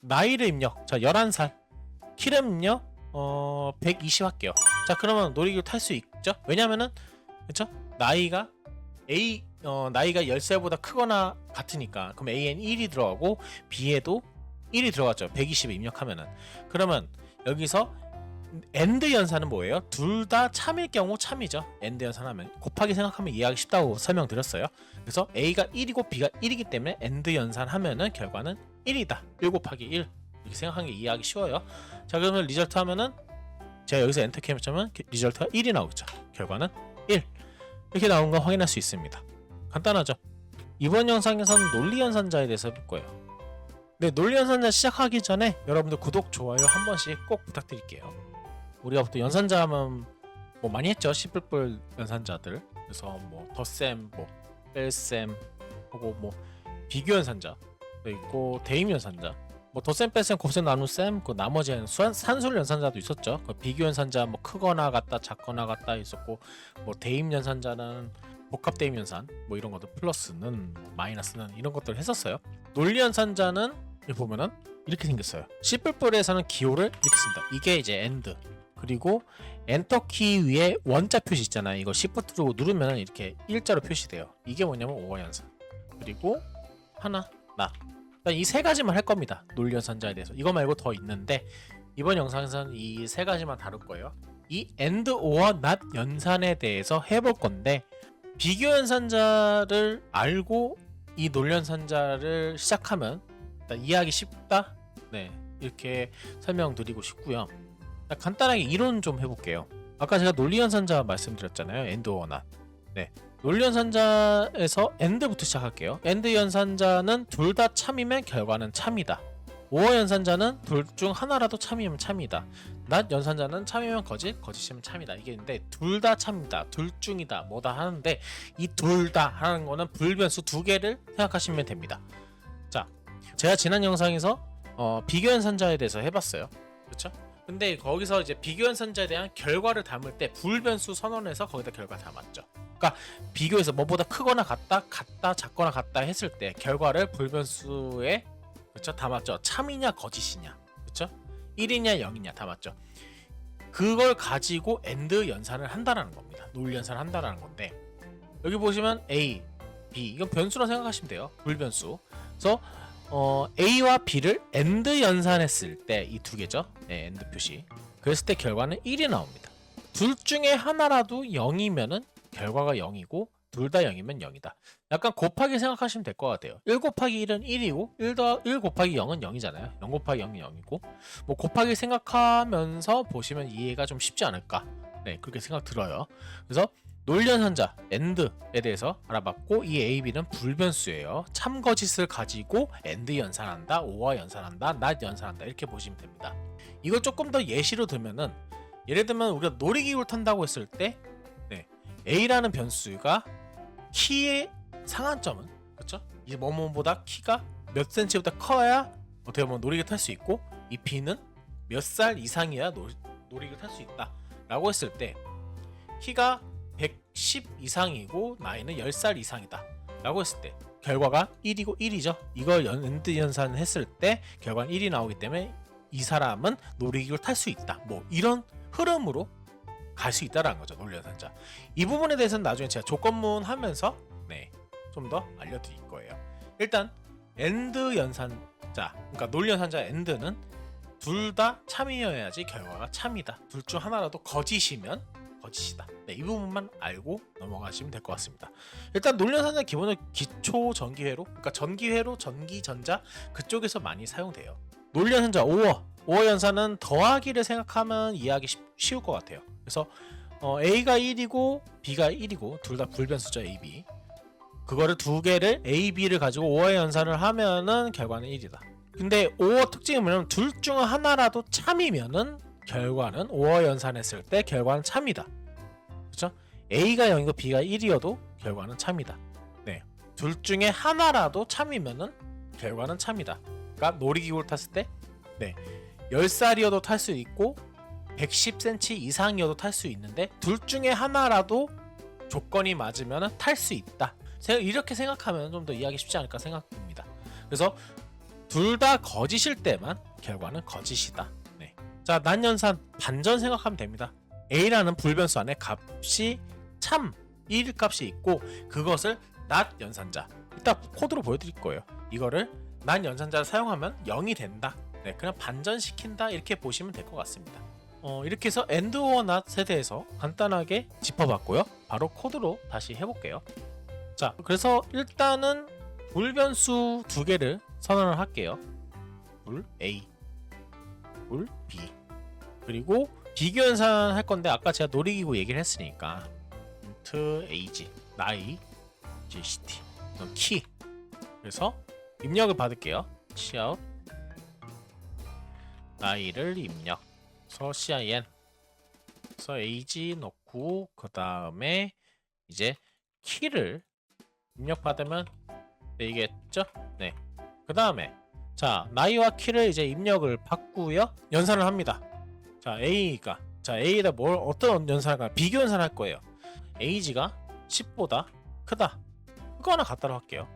나이를 입력. 자, 11살. 키를 입력. 어, 120 할게요. 자, 그러면 놀이기구 탈 수 있죠? 왜냐면은 그쵸? 나이가 A 어, 나이가 10살보다 크거나 같으니까 그럼 A엔 1이 들어가고 B에도 1이 들어갔죠. 120에 입력하면은. 그러면 여기서 엔드 연산은 뭐예요? 둘 다 참일 경우 참이죠. 엔드 연산하면 곱하기 생각하면 이해하기 쉽다고 설명드렸어요. 그래서 A가 1이고 B가 1이기 때문에 엔드 연산하면은 결과는 1이다. 1 곱하기 1 이렇게 생각하는 게 이해하기 쉬워요. 자 그러면 리절트 하면은 제가 여기서 엔터 키를 치면 리절트가 1이 나오겠죠. 결과는 1 이렇게 나온 거 확인할 수 있습니다. 간단하죠. 이번 영상에서는 논리 연산자에 대해서 해볼 거예요. 네, 논리 연산자 시작하기 전에 여러분들 구독, 좋아요 한 번씩 꼭 부탁드릴게요. 우리가 보통 연산자 하면 뭐 많이 했죠. 시뿔뿔 연산자들. 그래서 뭐 덧셈, 뭐 뺄셈, 하고 뭐 비교 연산자 도 있고 대임 연산자. 뭐 덧셈, 뺄셈, 곱셈, 나눗셈, 그 나머지는 수한, 산술 연산자도 있었죠. 그 비교 연산자 뭐 크거나 같다, 작거나 같다 있었고 뭐 대임 연산자는 복합 대임 연산 뭐 이런 것들 플러스는 뭐 마이너스는 이런 것들을 했었어요. 논리 연산자는 보면은 이렇게 생겼어요. 시뿔뿔에서는 기호를 이렇게 씁니다. 이게 이제 엔드. 그리고 엔터 키 위에 원자 표시 있잖아요. 이거 시프트로 누르면 이렇게 일자로 표시돼요. 이게 뭐냐면 오어 연산. 그리고 하나 나. 이세 가지만 할 겁니다. 논리 연산자에 대해서. 이거 말고 더 있는데 이번 영상에서는 이 세 가지만 다룰 거예요. 이 and or not 연산에 대해서 해볼 건데 비교 연산자를 알고 이 논리 연산자를 시작하면 이해하기 쉽다. 네 이렇게 설명드리고 싶고요. 자, 간단하게 이론 좀 해볼게요. 아까 제가 논리 연산자 말씀드렸잖아요. not. 네 논리 연산자에서 and부터 시작할게요. and 연산자는 둘 다 참이면 결과는 참이다. 오어 연산자는 둘 중 하나라도 참이면 참이다. 낫 연산자는 참이면 거짓, 거짓이면 참이다. 이게 있는데 둘 다 참이다, 둘 중이다, 뭐다 하는데 이 둘 다 하는 거는 불변수 두 개를 생각하시면 됩니다. 자, 제가 지난 영상에서 어, 비교 연산자에 대해서 해봤어요. 그렇죠? 근데 거기서 이제 비교 연산자에 대한 결과를 담을 때 불변수 선언해서 거기다 결과 담았죠. 그러니까 비교해서 뭐보다 크거나 같다, 같다, 작거나 같다 했을 때 결과를 불변수에 그렇죠? 담았죠. 참이냐 거짓이냐. 그렇죠? 1이냐 0이냐 담았죠. 그걸 가지고 엔드 연산을 한다라는 겁니다. 논리 연산을 한다라는 건데 여기 보시면 A, B 이건 변수라 생각하시면 돼요. 불변수. 그래서 어, A와 B를 엔드 연산했을 때 이 두 개죠. 네, 엔드 표시. 그랬을 때 결과는 1이 나옵니다. 둘 중에 하나라도 0이면은 결과가 0이고 둘 다 0이면 0이다. 약간 곱하기 생각하시면 될 것 같아요. 1 곱하기 1은 1이고 1, 더, 1 곱하기 0은 0이잖아요. 0 곱하기 0이 0이고 뭐 곱하기 생각하면서 보시면 이해가 좀 쉽지 않을까. 네, 그렇게 생각 들어요. 그래서 논리연산자 end에 대해서 알아봤고 이 a, b는 불변수예요. 참거짓을 가지고 end 연산한다, or 연산한다, not 연산한다 이렇게 보시면 됩니다. 이걸 조금 더 예시로 들면은 예를 들면 우리가 놀이기구를 탄다고 했을 때 네, a라는 변수가 키의 상한점은 그렇죠? 이 뭐뭐보다 키가 몇 센치보다 커야 어떻게 보면 놀이기를 탈 수 있고 이 b는 몇 살 이상이야 놀, 놀이기를 탈 수 있다라고 했을 때 키가 110 이상이고 나이는 10살 이상이다 라고 했을 때 결과가 1이고 1이죠 이걸 연드 연산 했을 때 결과는 1이 나오기 때문에 이 사람은 놀이기구를 탈 수 있다 뭐 이런 흐름으로 갈 수 있다라는 거죠 논리 연산자 이 부분에 대해서는 나중에 제가 조건문 하면서 네 좀 더 알려드릴 거예요 일단 엔드 연산자 그러니까 논리 연산자 엔드는 둘 다 참이어야지 결과가 참이다 둘 중 하나라도 거짓이면 거짓이다. 네, 이 부분만 알고 넘어가시면 될 것 같습니다. 일단 논리연산자 기본은 기초 전기회로, 그러니까 전기회로, 전기전자 그쪽에서 많이 사용돼요. 논리연산자 5어, 5어 연산은 더하기를 생각하면 이해하기 쉽, 쉬울 것 같아요. 그래서 어, A가 1이고 B가 1이고 둘 다 불변수죠 A, B. 그거를 두 개를 A, B를 가지고 5어 연산을 하면은 결과는 1이다. 근데 5어 특징이 뭐냐면 둘 중 하나라도 참이면은 결과는 5어 연산했을 때 결과는 참이다. 그렇죠? A가 0이고 B가 1이어도 결과는 참이다. 네. 둘 중에 하나라도 참이면은 결과는 참이다. 그러니까 놀이기구를 탔을 때 네. 10살이어도 탈 수 있고 110cm 이상이어도 탈 수 있는데 둘 중에 하나라도 조건이 맞으면 탈 수 있다. 제가 이렇게 생각하면 좀 더 이해하기 쉽지 않을까 생각됩니다. 그래서 둘 다 거짓일 때만 결과는 거짓이다. 네. 자, 난연산 반전 생각하면 됩니다. A라는 불변수 안에 값이 참 1일 값이 있고 그것을 낫 연산자. 이따 코드로 보여드릴 거예요. 이거를 난 연산자를 사용하면 0이 된다. 네, 그냥 반전시킨다 이렇게 보시면 될 것 같습니다. 어, 이렇게 해서 엔드 오어 낫에 대해서 간단하게 짚어봤고요. 바로 코드로 다시 해볼게요. 자, 그래서 일단은 불 변수 두 개를 선언을 할게요. 불 A, 불 B. 그리고 비교 연산 할 건데 아까 제가 놀이기구 얘기를 했으니까 int age, 나이, gct, 키. 그래서 입력을 받을게요. cout 나이를 입력. 그래서 cin. 그래서 age 넣고 그 다음에 이제 키를 입력 받으면 되겠죠? 네. 그 다음에 자 나이와 키를 이제 입력을 받고요. 연산을 합니다. 자 A가 자 A에다 뭘 어떤 연산할까? 비교 연산할 거예요. age가 10보다 크다. 크거나 같다로 할게요.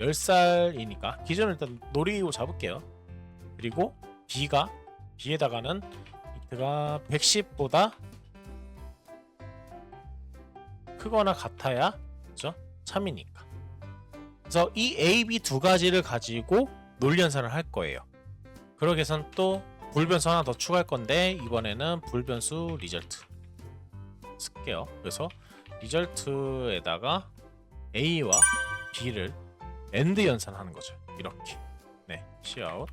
10살이니까 기준을 일단 놀이기구 잡을게요. 그리고 B가 B에다가는 이트가 110보다 크거나 같아야 그죠? 참이니까. 그래서 이 A, B 두 가지를 가지고 논리연산을 할 거예요. 그러기 위해선 또 불변수 하나 더 추가할 건데 이번에는 불변수 리절트 쓸게요. 그래서 리절트에다가 A와 B를 엔드 연산하는 거죠. 이렇게. 네, 시아웃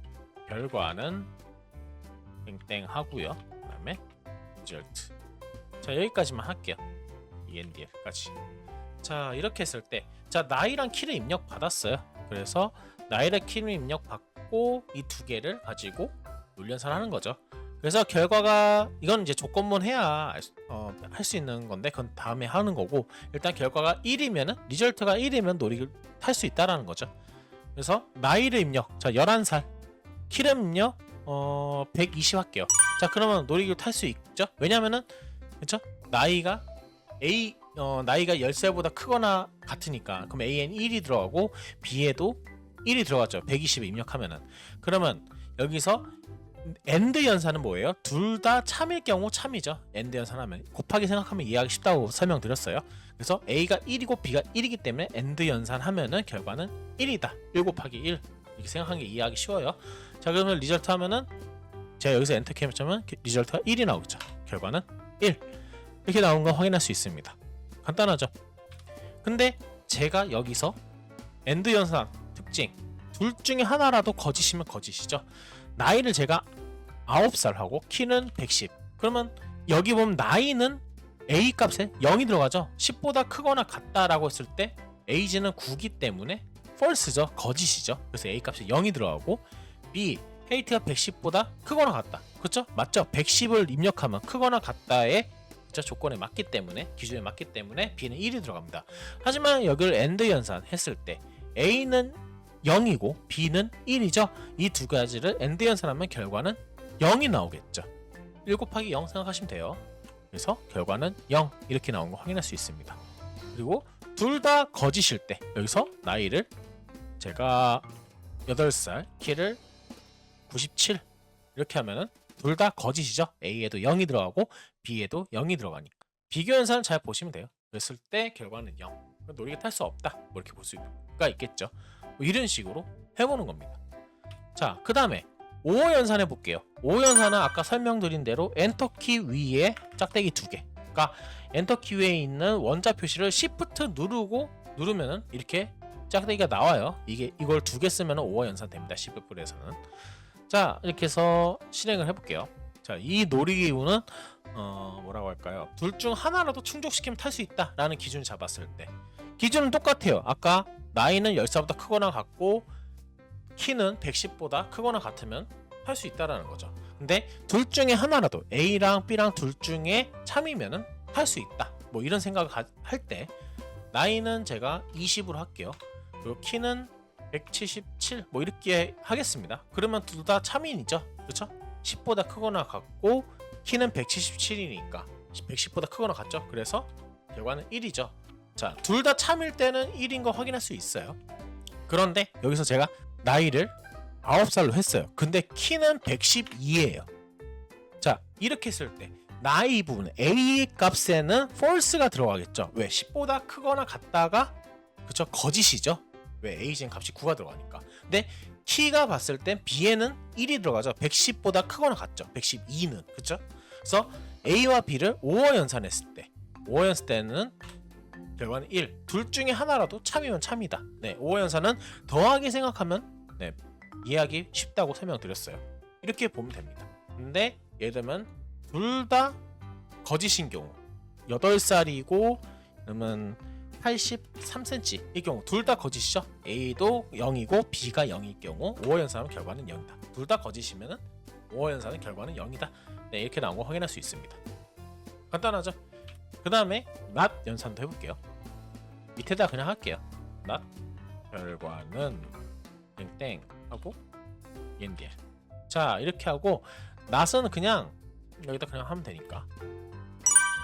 결과는 땡땡 하고요. 그 다음에 리절트. 자 여기까지만 할게요. ENDL까지. 자 이렇게 했을 때, 자 나이랑 키를 입력 받았어요. 그래서 나이랑 키를 입력 받고 이 두 개를 가지고 논연산하는 거죠. 그래서 결과가 이건 이제 조건문 해야 어, 할 수 있는 건데 그건 다음에 하는 거고 일단 결과가 1이면은 리절트가 1이면 놀이를 탈 수 있다라는 거죠. 그래서 나이를 입력 자 11살 키를 입력 어, 120 할게요. 자 그러면 놀이기구 탈 수 있죠? 왜냐면은 그쵸? 나이가 A 어, 나이가 10살보다 크거나 같으니까 그럼 A엔 1이 들어가고 B에도 1이 들어갔죠. 120에 입력하면은 그러면 여기서 엔드 연산은 뭐예요? 둘 다 참일 경우 참이죠. 엔드 연산하면 곱하기 생각하면 이해하기 쉽다고 설명드렸어요. 그래서 A가 1이고 B가 1이기 때문에 엔드 연산하면은 결과는 1이다. 1 곱하기 1 이렇게 생각하는 게 이해하기 쉬워요. 자 그러면 리절트 하면은 제가 여기서 엔터 키를 치면 리절트가 1이 나오죠. 결과는 1 이렇게 나온 거 확인할 수 있습니다. 간단하죠. 근데 제가 여기서 엔드 연산 특징 둘 중에 하나라도 거짓이면 거짓이죠. 나이를 제가 9살 하고 키는 110. 그러면 여기 보면 나이는 A 값에 0이 들어가죠. 10보다 크거나 같다라고 했을 때 age는 9기 때문에 false죠. 거짓이죠. 그래서 A 값에 0이 들어가고 B 헤이트가 110보다 크거나 같다. 그렇죠? 맞죠? 110을 입력하면 크거나 같다의 그쵸? 조건에 맞기 때문에 기준에 맞기 때문에 B는 1이 들어갑니다. 하지만 여기를 엔드 연산 했을 때 A는 0이고 B는 1이죠. 이 두 가지를 엔드 연산하면 결과는 0이 나오겠죠. 1 곱하기 0 생각하시면 돼요. 그래서 결과는 0 이렇게 나온 거 확인할 수 있습니다. 그리고 둘 다 거짓일 때 여기서 나이를 제가 8살, 키를 97 이렇게 하면은 둘 다 거짓이죠. A에도 0이 들어가고 B에도 0이 들어가니까 비교 연산을 잘 보시면 돼요. 그랬을 때 결과는 0. 놀이가 탈수 없다. 뭐 이렇게 볼 수가 있겠죠. 뭐 이런 식으로 해보는 겁니다. 자, 그 다음에 5호 연산 해 볼게요. 5호 연산은 아까 설명드린 대로 엔터키 위에 짝대기 두 개. 그러니까 엔터키 위에 있는 원자 표시를 Shift 누르고 누르면은 이렇게 짝대기가 나와요. 이게 이걸 두 개 쓰면 5호 연산 됩니다. C+에서는. 자, 이렇게 해서 실행을 해볼게요. 자, 이 놀이기구는 어, 뭐라고 할까요? 둘 중 하나라도 충족시키면 탈 수 있다 라는 기준을 잡았을 때 기준은 똑같아요. 아까 나이는 10살보다 크거나 같고 키는 110보다 크거나 같으면 할수 있다라는 거죠. 근데 둘 중에 하나라도 A랑 B랑 둘 중에 참이면은 할수 있다. 뭐 이런 생각을 할 때 나이는 제가 20으로 할게요. 그리고 키는 177 뭐 이렇게 하겠습니다. 그러면 둘 다 참인이죠. 그렇죠? 10보다 크거나 같고 키는 177이니까 110보다 크거나 같죠. 그래서 결과는 1이죠. 자, 둘 다 참일 때는 1인 거 확인할 수 있어요. 그런데 여기서 제가 나이를 9살로 했어요. 근데 키는 112예요. 자, 이렇게 했을 때 나이 부분 A 값에는 false가 들어가겠죠. 왜? 10보다 크거나 같다가 그쵸 거짓이죠. 왜? A진 값이 9가 들어가니까. 근데 키가 봤을 땐 B에는 1이 들어가죠. 110보다 크거나 같죠. 112는 그쵸? 그래서 A와 B를 5어 연산했을 때 5어 연산 때는 결과는 1. 둘 중에 하나라도 참이면 참이다. 네, 5어 연산은 더하기 생각하면 네, 이해하기 쉽다고 설명드렸어요. 이렇게 보면 됩니다. 근데 예를 들면 둘 다 거짓인 경우 8살이고 그러면 83cm 이 경우 둘 다 거짓이죠. A도 0이고 B가 0일 경우 5호 연산은 결과는 0이다. 둘 다 거짓이면은 5호 연산은 결과는 0이다. 네, 이렇게 나온 거 확인할 수 있습니다. 간단하죠? 그 다음에 not 연산도 해볼게요. 밑에다 그냥 할게요. not 결과는 땡땡 하고 옌디엘. 자 이렇게 하고 not은 그냥 여기다 그냥 하면 되니까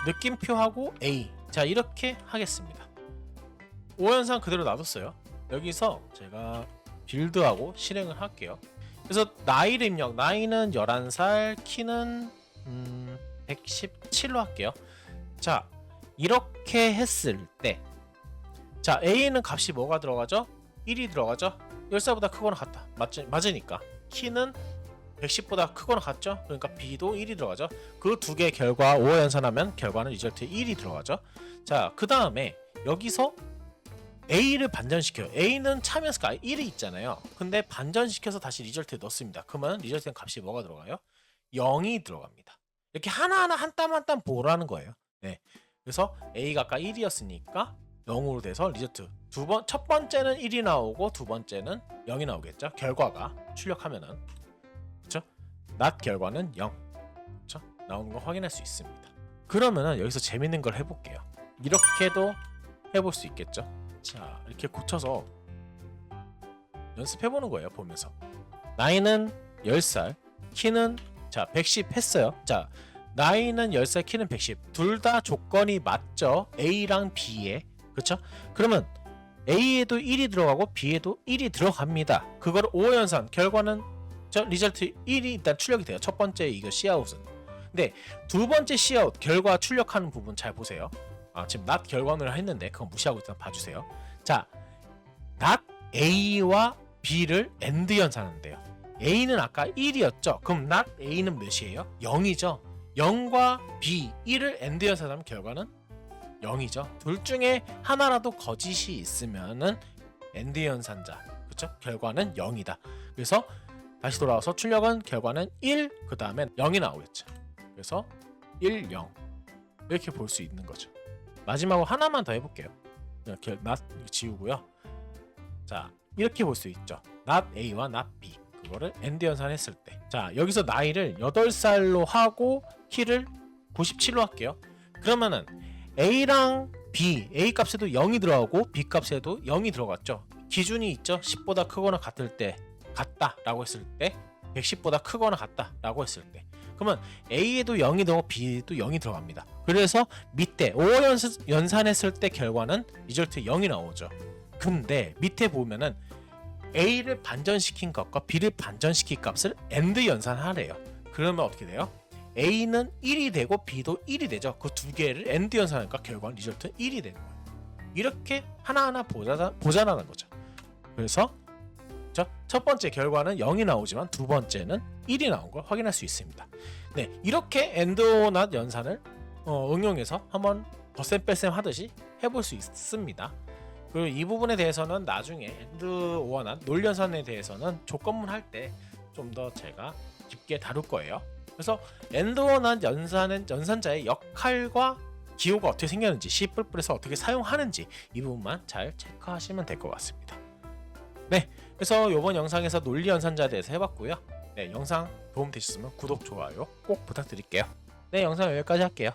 느낌표하고 A 자 이렇게 하겠습니다. 오연산 그대로 놔뒀어요. 여기서 제가 빌드하고 실행을 할게요. 그래서 나이를 입력. 나이는 11살, 키는 음, 117로 할게요. 자, 이렇게 했을 때 자, A는 값이 뭐가 들어가죠? 1이 들어가죠? 10살보다 크거나 같다. 맞지, 맞으니까. 키는 110보다 크거나 같죠? 그러니까 B도 1이 들어가죠. 그 두개 결과 5호 연산하면 결과는 리절트 1이 들어가죠. 자, 그 다음에 여기서 A를 반전시켜요. A는 참여수가 1이 있잖아요. 근데 반전시켜서 다시 리절트에 넣습니다. 그러면 리절트엔 값이 뭐가 들어가요? 0이 들어갑니다. 이렇게 하나하나 한 땀 한 땀 보라는 거예요. 네. 그래서 A가 아까 1이었으니까 0으로 돼서 리절트 두 번 첫 번째는 1이 나오고 두 번째는 0이 나오겠죠. 결과가 출력하면은 그렇죠? not 결과는 0. 그렇죠? 나오는 거 확인할 수 있습니다. 그러면은 여기서 재밌는 걸 해볼게요. 이렇게도 해볼 수 있겠죠. 자 이렇게 고쳐서 연습해보는 거예요 보면서. 나이는 10살 키는 자 110 했어요. 자 나이는 10살 키는 110 둘 다 조건이 맞죠? A랑 B에. 그렇죠 그러면 A에도 1이 들어가고 B에도 1이 들어갑니다. 그걸 5연산. 결과는 저 리절트 1이 일단 출력이 돼요. 첫 번째 이거 C아웃은. 근데 두 번째 C아웃 결과 출력하는 부분 잘 보세요 아, 지금 not 결과를 했는데 그건 무시하고 일단 봐주세요. 자, not A와 B를 AND 연산하는데요. A는 아까 1이었죠. 그럼 not A는 몇이에요? 0이죠. 0과 B 1을 AND 연산하면 결과는 0이죠. 둘 중에 하나라도 거짓이 있으면은 AND 연산자, 그렇죠? 결과는 0이다. 그래서 다시 돌아와서 출력은 결과는 1, 그 다음에 0이 나오겠죠. 그래서 1, 0 이렇게 볼 수 있는 거죠. 마지막으로 하나만 더 해볼게요. 이렇게 not 지우고요. 자 이렇게 볼 수 있죠. not A와 not B 그거를 AND 연산했을 때. 자 여기서 나이를 8살로 하고 키를 97로 할게요. 그러면은 A랑 B, A 값에도 0이 들어가고 B 값에도 0이 들어갔죠. 기준이 있죠. 10보다 크거나 같을 때 같다라고 했을 때 110보다 크거나 같다라고 했을 때 그러면 A에도 0이 들어가고 B에도 0이 들어갑니다. 그래서 밑에 5호 연산했을 때 결과는 리절트 0이 나오죠. 근데 밑에 보면은 A를 반전시킨 값과 B를 반전시킨 값을 AND 연산하래요. 그러면 어떻게 돼요? A는 1이 되고 B도 1이 되죠. 그 두 개를 AND 연산하니까 결과는 리절트 1이 되는 거예요. 이렇게 하나하나 보자, 보자라는 거죠. 그래서 자, 첫 번째 결과는 0이 나오지만 두 번째는 1이 나온 걸 확인할 수 있습니다. 네, 이렇게 엔드오낫 연산을 어, 응용해서 한번 덧셈 뺄셈 하듯이 해볼 수 있습니다. 그리고 이 부분에 대해서는 나중에 엔드오낫 놀연산에 대해서는 조건문 할 때 좀 더 제가 깊게 다룰 거예요. 그래서 엔드오낫 연산은 연산자의 역할과 기호가 어떻게 생겼는지 C++에서 어떻게 사용하는지 이 부분만 잘 체크하시면 될 것 같습니다. 네, 그래서 이번 영상에서 논리 연산자에 대해서 해봤고요. 네, 영상 도움 되셨으면 구독, 좋아요 꼭 부탁드릴게요. 네, 영상 여기까지 할게요.